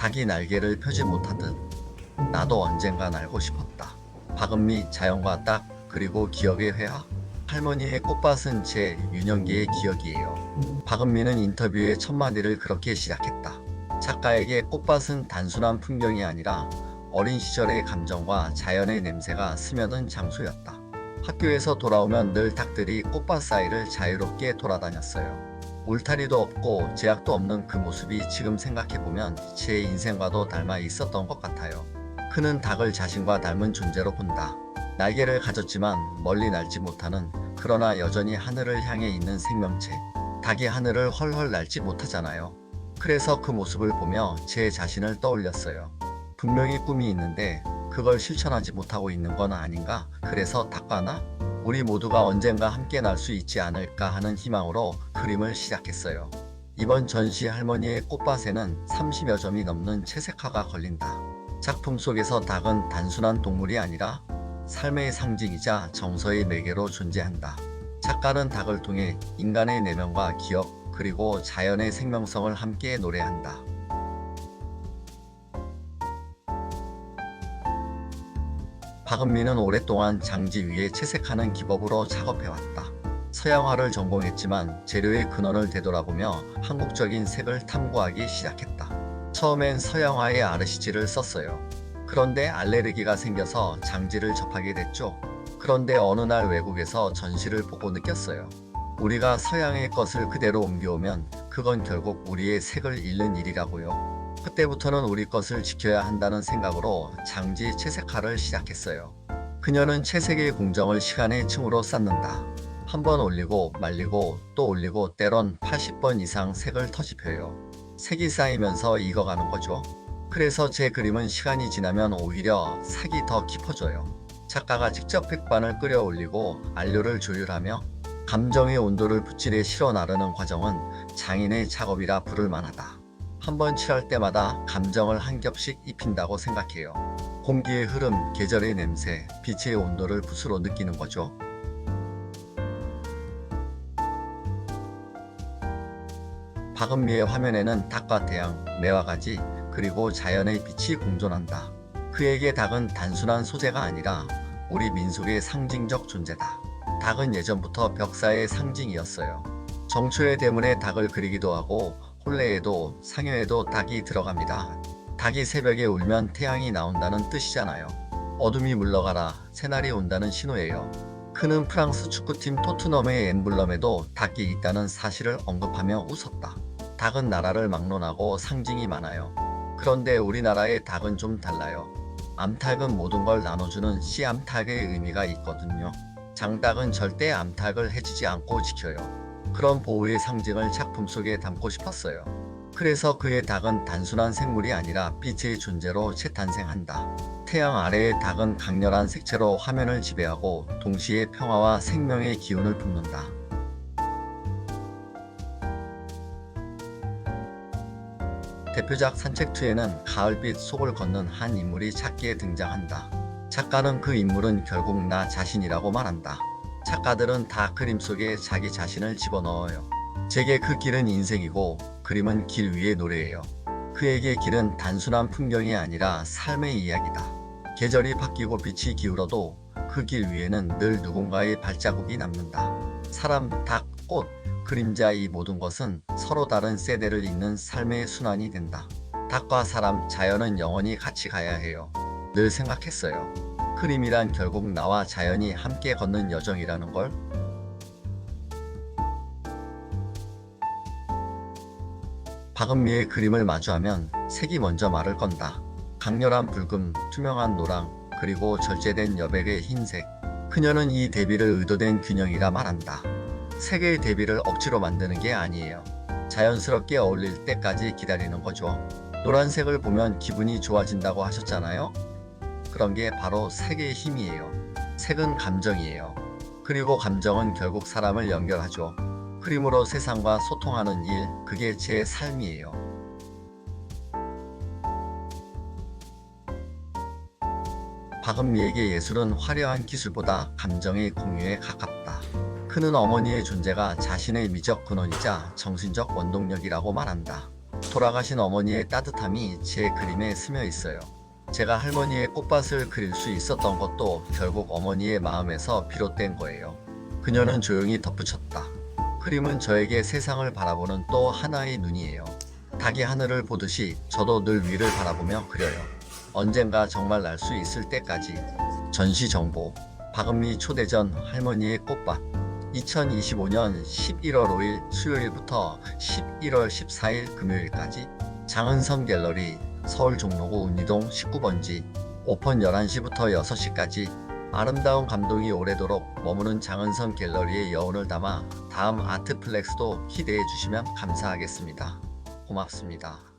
닭이 날개를 펴지 못하듯 나도 언젠가 날고 싶었다. 박은미 자연과 딱 그리고 기억의 회화 할머니의 꽃밭은 제 유년기의 기억이에요. 박은미는 인터뷰의 첫 마디를 그렇게 시작했다. 작가에게 꽃밭은 단순한 풍경이 아니라 어린 시절의 감정과 자연의 냄새가 스며든 장소였다. 학교에서 돌아오면 늘 닭들이 꽃밭 사이를 자유롭게 돌아다녔어요. 울타리도 없고 제약도 없는 그 모습이 지금 생각해보면 제 인생과도 닮아 있었던 것 같아요. 그는 닭을 자신과 닮은 존재로 본다. 날개를 가졌지만 멀리 날지 못하는 그러나 여전히 하늘을 향해 있는 생명체. 닭이 하늘을 헐헐 날지 못하잖아요. 그래서 그 모습을 보며 제 자신을 떠올렸어요. 분명히 꿈이 있는데 그걸 실천하지 못하고 있는 건 아닌가? 그래서 닭과 나? 우리 모두가 언젠가 함께 날 수 있지 않을까 하는 희망으로 그림을 시작했어요. 이번 전시 할머니의 꽃밭에는 30여 점이 넘는 채색화가 걸린다. 작품 속에서 닭은 단순한 동물이 아니라 삶의 상징이자 정서의 매개로 존재한다. 작가는 닭을 통해 인간의 내면과 기억 그리고 자연의 생명성을 함께 노래한다. 박은미는 오랫동안 장지 위에 채색하는 기법으로 작업해왔다. 서양화를 전공했지만 재료의 근원을 되돌아보며 한국적인 색을 탐구하기 시작했다. 처음엔 서양화의 아르시지를 썼어요. 그런데 알레르기가 생겨서 장지를 접하게 됐죠. 그런데 어느 날 외국에서 전시를 보고 느꼈어요. 우리가 서양의 것을 그대로 옮겨오면 그건 결국 우리의 색을 잃는 일이라고요. 그때부터는 우리 것을 지켜야 한다는 생각으로 장지 채색화를 시작했어요. 그녀는 채색의 공정을 시간의 층으로 쌓는다. 한 번 올리고 말리고 또 올리고 때론 80번 이상 색을 터집혀요. 색이 쌓이면서 익어가는 거죠. 그래서 제 그림은 시간이 지나면 오히려 색이 더 깊어져요. 작가가 직접 획반을 끓여 올리고 안료를 조율하며 감정의 온도를 붓질에 실어 나르는 과정은 장인의 작업이라 부를 만하다. 한번 칠할 때마다 감정을 한 겹씩 입힌다고 생각해요. 공기의 흐름, 계절의 냄새, 빛의 온도를 붓으로 느끼는 거죠. 박은미의 화면에는 닭과 태양, 매와 가지, 그리고 자연의 빛이 공존한다. 그에게 닭은 단순한 소재가 아니라 우리 민속의 상징적 존재다. 닭은 예전부터 벽사의 상징이었어요. 정초의 대문에 닭을 그리기도 하고 혼례에도 상여에도 닭이 들어갑니다. 닭이 새벽에 울면 태양이 나온다는 뜻이잖아요. 어둠이 물러가라 새날이 온다는 신호예요. 그는 프랑스 축구팀 토트넘의 엠블럼에도 닭이 있다는 사실을 언급하며 웃었다. 닭은 나라를 막론하고 상징이 많아요. 그런데 우리나라의 닭은 좀 달라요. 암탉은 모든 걸 나눠주는 씨암탉의 의미가 있거든요. 장닭은 절대 암탉을 해치지 않고 지켜요. 그런 보호의 상징을 작품 속에 담고 싶었어요. 그래서 그의 닭은 단순한 생물이 아니라 빛의 존재로 재탄생한다. 태양 아래의 닭은 강렬한 색채로 화면을 지배하고 동시에 평화와 생명의 기운을 뿜는다. 대표작 산책2에는 가을빛 속을 걷는 한 인물이 작게 등장한다. 작가는 그 인물은 결국 나 자신이라고 말한다. 작가들은 다 그림 속에 자기 자신을 집어넣어요. 제게 그 길은 인생이고 그림은 길 위의 노래예요. 그에게 길은 단순한 풍경이 아니라 삶의 이야기다. 계절이 바뀌고 빛이 기울어도 그 길 위에는 늘 누군가의 발자국이 남는다. 사람, 닭, 꽃, 그림자 이 모든 것은 서로 다른 세대를 잇는 삶의 순환이 된다. 닭과 사람, 자연은 영원히 같이 가야 해요. 늘 생각했어요. 그림이란 결국 나와 자연이 함께 걷는 여정이라는 걸. 박은미의 그림을 마주하면 색이 먼저 말을 건다. 강렬한 붉음, 투명한 노랑, 그리고 절제된 여백의 흰색. 그녀는 이 대비를 의도된 균형이라 말한다. 색의 대비를 억지로 만드는 게 아니에요. 자연스럽게 어울릴 때까지 기다리는 거죠. 노란색을 보면 기분이 좋아진다고 하셨잖아요. 그런 게 바로 색의 힘이에요. 색은 감정이에요. 그리고 감정은 결국 사람을 연결하죠. 그림으로 세상과 소통하는 일, 그게 제 삶이에요. 박은미에게 예술은 화려한 기술보다 감정의 공유에 가깝다. 그는 어머니의 존재가 자신의 미적 근원이자 정신적 원동력이라고 말한다. 돌아가신 어머니의 따뜻함이 제 그림에 스며 있어요. 제가 할머니의 꽃밭을 그릴 수 있었던 것도 결국 어머니의 마음에서 비롯된 거예요. 그녀는 조용히 덧붙였다. 그림은 저에게 세상을 바라보는 또 하나의 눈이에요. 닭이 하늘을 보듯이 저도 늘 위를 바라보며 그려요. 언젠가 정말 날 수 있을 때까지. 전시 정보. 박은미 초대전 할머니의 꽃밭. 2025년 11월 5일 수요일부터 11월 14일 금요일까지 장은선 갤러리 서울 종로구 운이동 19번지 오픈 11시부터 6시까지 아름다운 감동이 오래도록 머무는 장은선 갤러리의 여운을 담아 다음 아트플렉스도 기대해 주시면 감사하겠습니다. 고맙습니다.